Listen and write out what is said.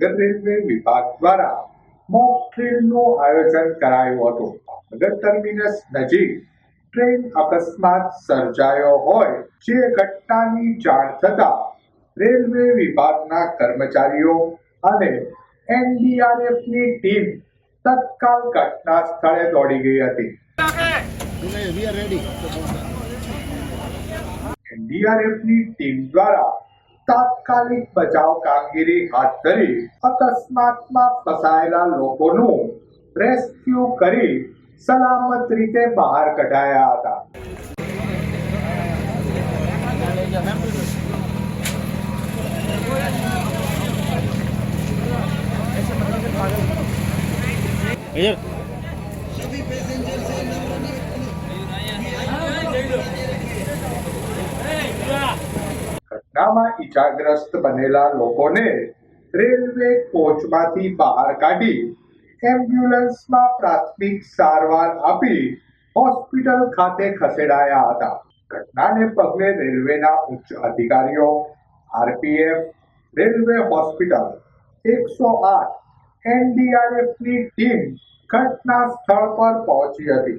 Bhavnagar railway વિભાગ દ્વારા mock ટ્રેનનું આયોજન કરાયું હતું. મગર ટર્મિનસ નજીક ટ્રેન અકસ્માત સર્જાયો હોય જે ઘટનાની જાણ થતા રેલવે વિભાગના કર્મચારીઓ અને એનડીઆરએફની ટીમ તત્કાલ ઘટના સ્થળે દોડી ગઈ હતી. એનડીઆરએફની ટીમ દ્વારા તાત્કાલિક બચાવ કામગીરી હાથ ધરી અકસ્માતમાં ફસાયેલા લોકોનું રેસ્ક્યુ કરી સલામત રીતે બહાર કઢાયા હતા. ઘટનામાં ઈજાગ્રસ્ત બનેલા લોકોને રેલવે કોચમાંથી બહાર કાઢી એમ્બ્યુલન્સમાં પ્રાથમિક સારવાર આપી હોસ્પિટલ ખાતે ખસેડાયા હતા. ઘટનાને પગલે રેલવેના ઉચ્ચ અધિકારીઓ, આરપીએફ, રેલવે હોસ્પિટલ, એકસો આઠ, એનડીઆરએફની ટીમ ઘટના સ્થળ પર પહોંચી હતી.